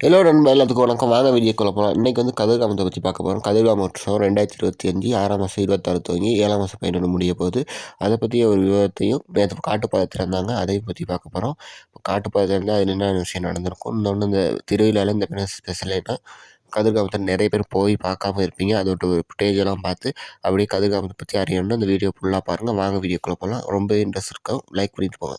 Hello நண்பர் எல்லாத்துக்கும் வணக்கம். வாங்க வீடியோக்குள்ள போகலாம் இன்றைக்கி வந்து கதிர்காமத்தை பற்றி பார்க்க போகிறோம் கதிர்காம உற்சவம் ரெண்டாயிரத்தி இருபத்தி அஞ்சு ஆறாம் மாதம் இருபத்தாறு துவங்கி ஏழாம் மாதம் பதினொன்று முடிய போகுது. அதை பற்றி ஒரு விவரத்தையும் நேற்று காட்டுப்பாதத்தில் இருந்தாங்க. அதையும் பற்றி பார்க்க போகிறோம் காட்டுப்பாதத்தில் இருந்தால் அதில் என்னென்ன விஷயம் நடந்திருக்கும்? இன்னொன்று இந்த திருவிழாவில் இந்த என்ன ஸ்பெஷல் என்ன? கதிர்காமத்தில் நிறைய பேர் போய் பார்க்காம இருப்பீங்க. அதோட ஒரு ஃபுட்டேஜெல்லாம் பார்த்து அப்படியே கதிர்காமத்தை பற்றி அறியணும்னா இந்த வீடியோ ஃபுல்லாக பாருங்கள் வாங்க வீடியோக்குள்ளே போகலாம் ரொம்ப இன்ட்ரெஸ்ட் இருக்கும் லைக் பண்ணிட்டு போங்க.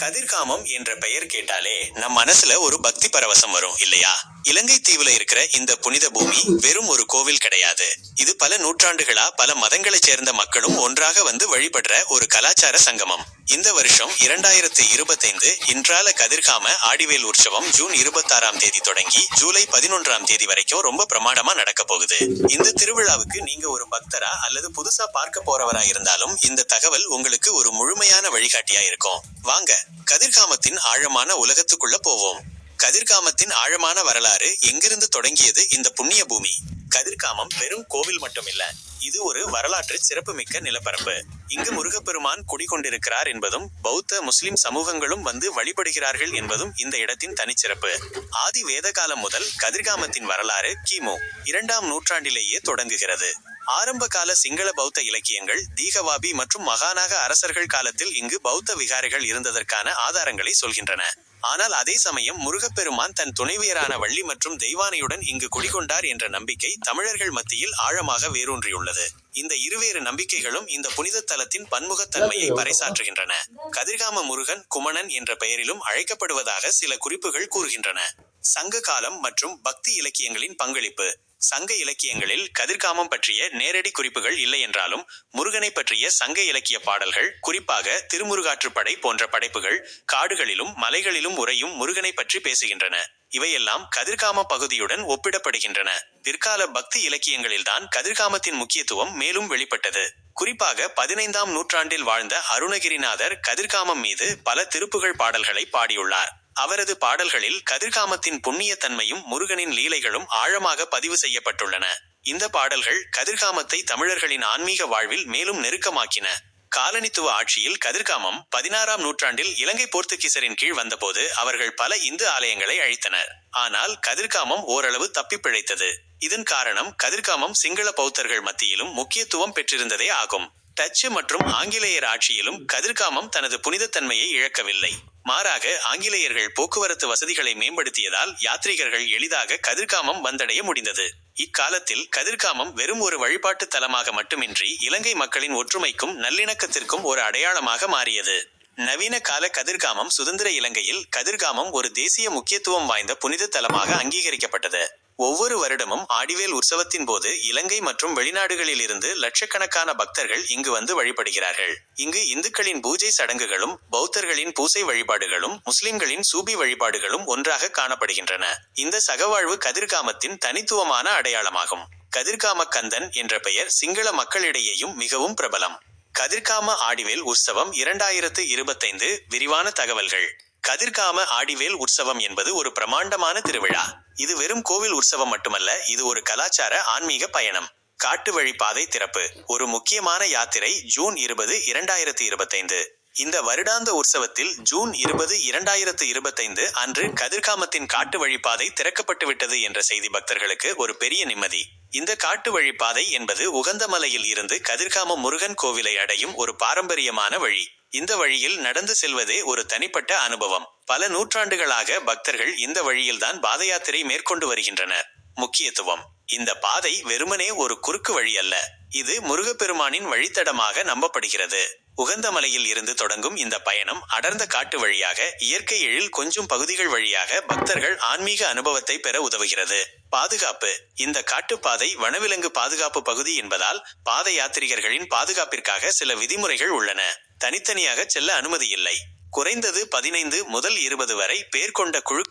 கதிர்காமம் என்ற பெயர் கேட்டாலே நம் மனசுல ஒரு பக்தி பரவசம் வரும் இல்லையா? இலங்கை தீவுல இருக்கிற இந்த புனித பூமி வெறும் ஒரு கோவில் கிடையாது. இது பல நூற்றாண்டுகளா பல மதங்களைச் சேர்ந்த மக்களும் ஒன்றாக வந்து வழிபடுற ஒரு கலாச்சார சங்கமம். இந்த வருஷம் இரண்டாயிரத்து இருபத்தைந்து இன்றால கதிர்காம ஆடிவேல் உற்சவம் ஜூன் இருபத்தாறாம் தேதி தொடங்கி ஜூலை பதினொன்றாம் தேதி வரைக்கும் ரொம்ப பிரமாண்டமா நடக்க போகுது. இந்த திருவிழாவுக்கு நீங்க ஒரு பக்தரா அல்லது புதுசா பார்க்க போறவரா இருந்தாலும் இந்த தகவல் உங்களுக்கு ஒரு முழுமையான வழிகாட்டியா இருக்கும். வாங்க கதிர்காமத்தின் ஆழமான உலகத்துக்குள்ள போவோம். கதிர்காமத்தின் ஆழமான வரலாறு எங்கிருந்து தொடங்கியது இந்த புண்ணிய பூமி? கதிர்காமம் வெறும் கோவில் மட்டுமில்ல. இது ஒரு வரலாற்று சிறப்புமிக்க நிலப்பரப்பு. இங்கு முருகப்பெருமான் குடிகொண்டிருக்கிறார் என்பதும் பௌத்த முஸ்லிம் சமூகங்களும் வந்து வழிபடுகிறார்கள் என்பதும் இந்த இடத்தின் தனிச்சிறப்பு. ஆதி வேத காலம் முதல் கதிர்காமத்தின் வரலாறு கிமு இரண்டாம் நூற்றாண்டிலேயே தொடங்குகிறது. ஆரம்ப கால சிங்கள பௌத்த இலக்கியங்கள் தீகவாபி மற்றும் மகாநாக அரசர்கள் காலத்தில் இங்கு பௌத்த விகாரைகள் இருந்ததற்கான ஆதாரங்களை சொல்கின்றன. ஆனால் அதே சமயம் முருகப்பெருமான் தன் துணைவியரான வள்ளி மற்றும் தெய்வானையுடன் இங்கு குடிகொண்டார் என்ற நம்பிக்கை தமிழர்கள் மத்தியில் ஆழமாக வேரூன்றியுள்ளது. இந்த இருவேறு நம்பிக்கைகளும் இந்த புனித தலத்தின் பன்முகத்தன்மையை பறைசாற்றுகின்றன. கதிர்காம முருகன் குமணன் என்ற பெயரிலும் அழைக்கப்படுவதாக சில குறிப்புகள் கூறுகின்றன. சங்க காலம் மற்றும் பக்தி இலக்கியங்களின் பங்களிப்பு. சங்க இலக்கியங்களில் கதிர்காமம் பற்றிய நேரடி குறிப்புகள் இல்லை என்றாலும் முருகனை பற்றிய சங்க இலக்கிய பாடல்கள் குறிப்பாக திருமுருகாற்றுப்படை போன்ற படைப்புகள் காடுகளிலும் மலைகளிலும் உறையும் முருகனை பற்றி பேசுகின்றன. இவையெல்லாம் கதிர்காம பகுதியுடன் ஒப்பிடப்படுகின்றன. பிற்கால பக்தி இலக்கியங்களில்தான் கதிர்காமத்தின் முக்கியத்துவம் மேலும் வெளிப்பட்டது. குறிப்பாக பதினைந்தாம் நூற்றாண்டில் வாழ்ந்த அருணகிரிநாதர் கதிர்காமம் மீது பல திருப்புகழ் பாடல்களை பாடியுள்ளார். அவரது பாடல்களில் கதிர்காமத்தின் புண்ணிய தன்மையும் முருகனின் லீலைகளும் ஆழமாக பதிவு செய்யப்பட்டுள்ளன. இந்த பாடல்கள் கதிர்காமத்தை தமிழர்களின் ஆன்மீக வாழ்வில் மேலும் நெருக்கமாக்கின. காலனித்துவ ஆட்சியில் கதிர்காமம் பதினாறாம் நூற்றாண்டில் இலங்கை போர்த்துகீசரின் கீழ் வந்தபோது அவர்கள் பல இந்து ஆலயங்களை அழித்தனர். ஆனால் கதிர்காமம் ஓரளவு தப்பி பிழைத்தது. இதன் காரணம் கதிர்காமம் சிங்கள பௌத்தர்கள் மத்தியிலும் முக்கியத்துவம் பெற்றிருந்ததே ஆகும். டச்சு மற்றும் ஆங்கிலேயர் ஆட்சியிலும் கதிர்காமம் தனது புனிதத்தன்மையை இழக்கவில்லை. மாறாக ஆங்கிலேயர்கள் போக்குவரத்து வசதிகளை மேம்படுத்தியதால் யாத்ரீகர்கள் எளிதாக கதிர்காமம் வந்தடைய முடிந்தது. இக்காலத்தில் கதிர்காமம் வெறும் ஒரு வழிபாட்டு தலமாக மட்டுமின்றி இலங்கை மக்களின் ஒற்றுமைக்கும் நல்லிணக்கத்திற்கும் ஒரு அடையாளமாக மாறியது. நவீன கால கதிர்காமம் சுதந்திர இலங்கையில் கதிர்காமம் ஒரு தேசிய முக்கியத்துவம் வாய்ந்த புனித தலமாக அங்கீகரிக்கப்பட்டது. ஒவ்வொரு வருடமும் ஆடிவேல் உற்சவத்தின் போது இலங்கை மற்றும் வெளிநாடுகளில் இருந்து லட்சக்கணக்கான பக்தர்கள் இங்கு வந்து வழிபடுகிறார்கள். இங்கு இந்துக்களின் பூஜை சடங்குகளும் பௌத்தர்களின் பூசை வழிபாடுகளும் முஸ்லிம்களின் சூபி வழிபாடுகளும் ஒன்றாக காணப்படுகின்றன. இந்த சகவாழ்வு கதிர்காமத்தின் தனித்துவமான அடையாளமாகும். கதிர்காம கந்தன் என்ற பெயர் சிங்கள மக்களிடையேயும் மிகவும் பிரபலம். கதிர்காம ஆடிவேல் உற்சவம் இரண்டாயிரத்து இருபத்தைந்து விரிவான தகவல்கள். கதிர்காம ஆடிவேல் உற்சவம் என்பது ஒரு பிரமாண்டமான திருவிழா. இது வெறும் கோவில் உற்சவம் மட்டுமல்ல இது ஒரு கலாச்சார ஆன்மீக பயணம். காட்டு வழி பாதை திறப்பு. ஒரு முக்கியமான யாத்திரை ஜூன் இருபது இரண்டாயிரத்து இருபத்தைந்து. இந்த வருடாந்த உற்சவத்தில் ஜூன் இருபது இரண்டாயிரத்து இருபத்தைந்து அன்று கதிர்காமத்தின் காட்டு வழிப்பாதை திறக்கப்பட்டு விட்டது என்ற செய்தி பக்தர்களுக்கு ஒரு பெரிய நிம்மதி. இந்த காட்டு வழிப்பாதை என்பது உகந்தமலையில் இருந்து கதிர்காம முருகன் கோவிலை அடையும் ஒரு பாரம்பரியமான வழி. இந்த வழியில் நடந்து செல்வதே ஒரு தனிப்பட்ட அனுபவம். பல நூற்றாண்டுகளாக பக்தர்கள் இந்த வழியில்தான் பாத யாத்திரை மேற்கொண்டு வருகின்றனர். முக்கியத்துவம். இந்த பாதை வெறுமனே ஒரு குறுக்கு வழி அல்ல. இது முருகப்பெருமானின் வழித்தடமாக நம்பப்படுகிறது. உகந்தமலையில் இருந்து தொடங்கும் இந்த பயணம் அடர்ந்த காட்டு வழியாக இயற்கை எழில் கொஞ்சம் பகுதிகள் வழியாக பக்தர்கள் ஆன்மீக அனுபவத்தை பெற உதவுகிறது. பாதுகாப்பு. இந்த காட்டுப்பாதை வனவிலங்கு பாதுகாப்பு பகுதி என்பதால் பாத யாத்திரிகர்களின் பாதுகாப்பிற்காக சில விதிமுறைகள் உள்ளன. தனித்தனியாக செல்ல அனுமதி இல்லை. குறைந்தது பதினைந்து முதல் இருபது வரை பேர் கொண்ட குழு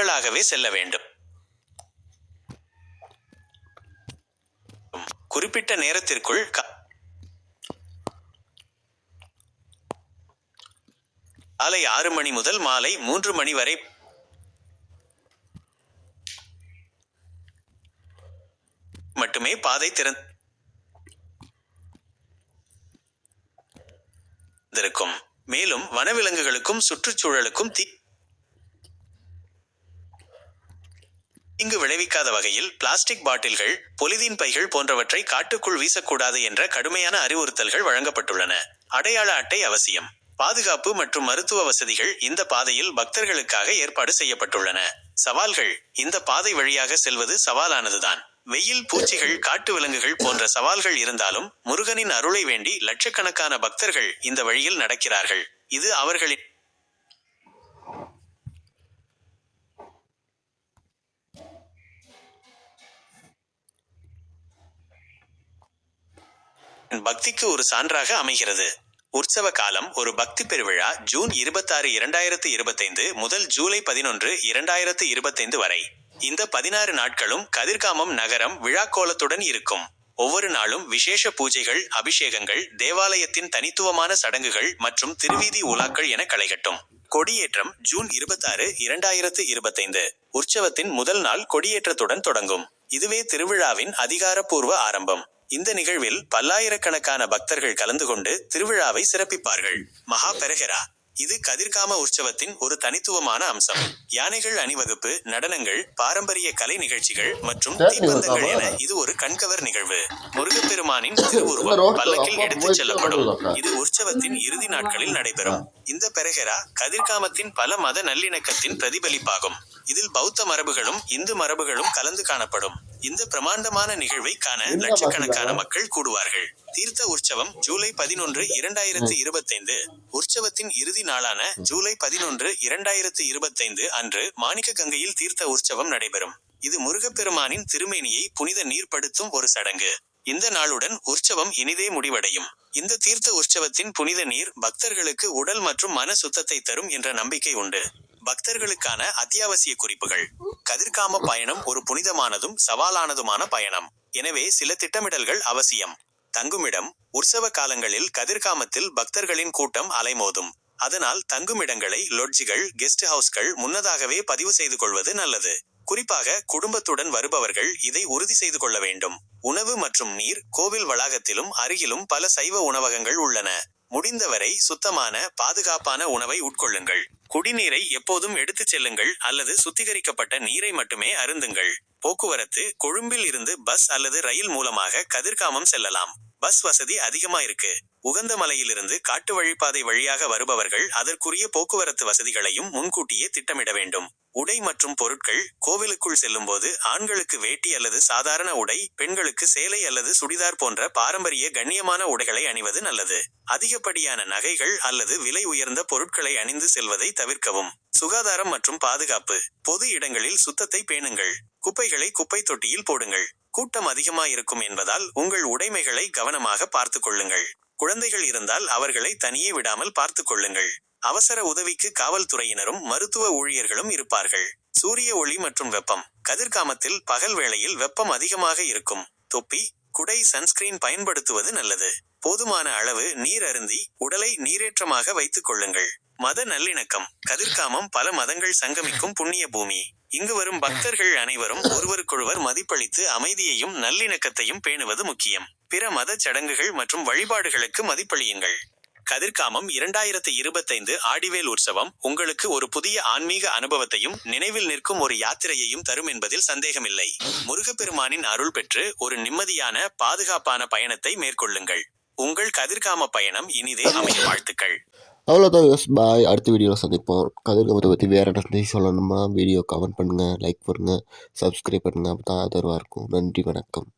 மக்களாகவே செல்ல வேண்டும். குறிப்பிட்ட நேரத்திற்குள் காலை ஆறு மணி முதல் மாலை மூன்று மணி வரை மட்டுமே பாதை திறந்திருக்கும். மேலும் வனவிலங்குகளுக்கும் சுற்றுச்சூழலுக்கும் தீ இங்கு விளைவிக்காத வகையில் பிளாஸ்டிக் பாட்டில்கள் பொலிதீன் பைகள் போன்றவற்றை காட்டுக்குள் வீசக்கூடாது என்ற கடுமையான அறிவுறுத்தல்கள் வழங்கப்பட்டுள்ளன. அடையாள அட்டை அவசியம். பாதுகாப்பு மற்றும் மருத்துவ வசதிகள் இந்த பாதையில் பக்தர்களுக்காக ஏற்பாடு செய்யப்பட்டுள்ளன. சவால்கள் இந்த பாதை வழியாக செல்வது சவாலானதுதான். வெயில் பூச்சிகள் காட்டு விலங்குகள் போன்ற சவால்கள் இருந்தாலும் முருகனின் அருளை வேண்டி லட்சக்கணக்கான பக்தர்கள் இந்த வழியில் நடக்கிறார்கள். இது அவர்களின் பக்திக்கு ஒரு சான்றாக அமைகிறது. உற்சவ காலம் ஒரு பக்தி பெருவிழா ஜூன் இருபத்தாறு இரண்டாயிரத்து இருபத்தைந்து முதல் ஜூலை பதினொன்று இரண்டாயிரத்து இருபத்தைந்து வரை. இந்த பதினாறு நாட்களும் கதிர்காமம் நகரம் விழாக்கோலத்துடன் இருக்கும். ஒவ்வொரு நாளும் விசேஷ பூஜைகள் அபிஷேகங்கள் தேவாலயத்தின் தனித்துவமான சடங்குகள் மற்றும் திருவீதி உலாக்கள் என களைகட்டும். கொடியேற்றம் ஜூன் இருபத்தாறு இரண்டாயிரத்து இருபத்தைந்து. உற்சவத்தின் முதல் நாள் கொடியேற்றத்துடன் தொடங்கும். இதுவே திருவிழாவின் அதிகாரப்பூர்வ ஆரம்பம். இந்த நிகழ்வில் பல்லாயிரக்கணக்கான பக்தர்கள் கலந்து கொண்டு திருவிழாவை சிறப்பிப்பார்கள். மகா பெரஹெரா இது கதிர்காம உற்சவத்தின் ஒரு தனித்துவமான அம்சம். யானைகள் அணிவகுப்பு நடனங்கள் பாரம்பரிய கலை நிகழ்ச்சிகள் மற்றும் தீப்பந்தங்கள் என இது ஒரு கண்கவர் நிகழ்வு. முருகப்பெருமானின் திருவுருவம் பல்லக்கில் எடுத்துச் செல்லப்படும். இது உற்சவத்தின் இறுதி நாட்களில் நடைபெறும். இந்த பெரஹெரா கதிர்காமத்தின் பல மத நல்லிணக்கத்தின் பிரதிபலிப்பாகும். இதில் பௌத்த மரபுகளும் இந்து மரபுகளும் கலந்து காணப்படும். இந்த பிரமாண்டமான நிகழ்வை காண லட்சக்கணக்கான மக்கள் கூடுவார்கள். தீர்த்த உற்சவம் ஜூலை பதினொன்று இரண்டாயிரத்து இருபத்தைந்து. உற்சவத்தின் இறுதி நாளான ஜூலை பதினொன்று இரண்டாயிரத்து இருபத்தைந்து அன்று மாணிக்க கங்கையில் தீர்த்த உற்சவம் நடைபெறும். இது முருகப்பெருமானின் திருமேனியை புனித நீர்ப்படுத்தும் ஒரு சடங்கு. இந்த நாளுடன் உற்சவம் இனிதே முடிவடையும். இந்த தீர்த்த உற்சவத்தின் புனித நீர் பக்தர்களுக்கு உடல் மற்றும் மன சுத்தத்தை தரும் என்ற நம்பிக்கை உண்டு. பக்தர்களுக்கான அத்தியாவசிய குறிப்புகள். கதிர்காம பயணம் ஒரு புனிதமானதும் சவாலானதுமான பயணம். எனவே சில திட்டமிடல்கள் அவசியம். தங்குமிடம் உற்சவ காலங்களில் கதிர்காமத்தில் பக்தர்களின் கூட்டம் அலைமோதும். அதனால் தங்குமிடங்களை லொட்ஜிகள் கெஸ்ட் ஹவுஸ்கள் முன்னதாகவே பதிவு செய்து கொள்வது நல்லது. குறிப்பாக குடும்பத்துடன் வருபவர்கள் இதை உறுதி செய்து கொள்ள வேண்டும். உணவு மற்றும் நீர் கோவில் வளாகத்திலும் அருகிலும் பல சைவ உணவகங்கள் உள்ளன. முடிந்தவரை சுத்தமான பாதுகாப்பான உணவை உட்கொள்ளுங்கள். குடிநீரை எப்போதும் எடுத்துச் செல்லுங்கள் அல்லது சுத்திகரிக்கப்பட்ட நீரை மட்டுமே அருந்துங்கள். போக்குவரத்து கொழும்பில் இருந்து பஸ் அல்லது ரயில் மூலமாக கதிர்காமம் செல்லலாம். பஸ் வசதி அதிகமா இருக்கு. உகந்த மலையிலிருந்து காட்டு வழிப்பாதை வழியாக வருபவர்கள் அதற்குரிய போக்குவரத்து வசதிகளையும் முன்கூட்டியே திட்டமிட வேண்டும். உடை மற்றும் பொருட்கள் கோவிலுக்குள் செல்லும்போது ஆண்களுக்கு வேட்டி அல்லது சாதாரண உடை பெண்களுக்கு சேலை அல்லது சுடிதார் போன்ற பாரம்பரிய கண்ணியமான உடைகளை அணிவது நல்லது. அதிகப்படியான நகைகள் அல்லது விலை உயர்ந்த பொருட்களை அணிந்து செல்வதை தவிர்க்கவும். சுகாதாரம் மற்றும் பாதுகாப்பு. பொது இடங்களில் சுத்தத்தை பேணுங்கள். குப்பைகளை குப்பை தொட்டியில் போடுங்கள். கூட்டம் அதிகமா இருக்கும் என்பதால் உங்கள் உடைமைகளை கவனமாக பார்த்துக் கொள்ளுங்கள். குழந்தைகள் இருந்தால் அவர்களை தனியே விடாமல் பார்த்துக் கொள்ளுங்கள். அவசர உதவிக்கு காவல்துறையினரும் மருத்துவ ஊழியர்களும் இருப்பார்கள். சூரிய ஒளி மற்றும் வெப்பம். கதிர்காமத்தில் பகல் வேளையில் வெப்பம் அதிகமாக இருக்கும். தொப்பி குடை சன்ஸ்கிரீன் பயன்படுத்துவது நல்லது. போதுமான அளவு நீர் அருந்தி உடலை நீரேற்றமாக வைத்துக் கொள்ளுங்கள். மத நல்லிணக்கம். கதிர்காமம் பல மதங்கள் சங்கமிக்கும் புண்ணிய பூமி. இங்கு வரும் பக்தர்கள் அனைவரும் ஒருவருக்கொருவர் மதிப்பளித்து அமைதியையும் நல்லிணக்கத்தையும் பேணுவது முக்கியம். பிற மத சடங்குகள் மற்றும் வழிபாடுகளுக்கு மதிப்பளியுங்கள். கதிர்காமம் இரண்டாயிரத்து இருபத்தைந்து ஆடிவேல் உற்சவம் உங்களுக்கு ஒரு புதிய ஆன்மீக அனுபவத்தையும் நினைவில் நிற்கும் ஒரு யாத்திரையையும் தரும் என்பதில் சந்தேகமில்லை. முருகப்பெருமானின் அருள் பெற்று ஒரு நிம்மதியான பாதுகாப்பான பயணத்தை மேற்கொள்ளுங்கள். உங்கள் கதிர்காம பயணம் இனிதே அமைய வாழ்த்துக்கள். அவ்வளோதான் யோஸ் பாய் அடுத்த வீடியோவில் சந்திப்போம். கதிர்காமத்தை பற்றி வேறு என்ன சொல்லணுமா? வீடியோ கமெண்ட் பண்ணுங்கள் லைக் பண்ணுங்கள் சப்ஸ்கிரைப் பண்ணுங்கள் அப்போ தான் ஆதரவாக இருக்கும். நன்றி வணக்கம்.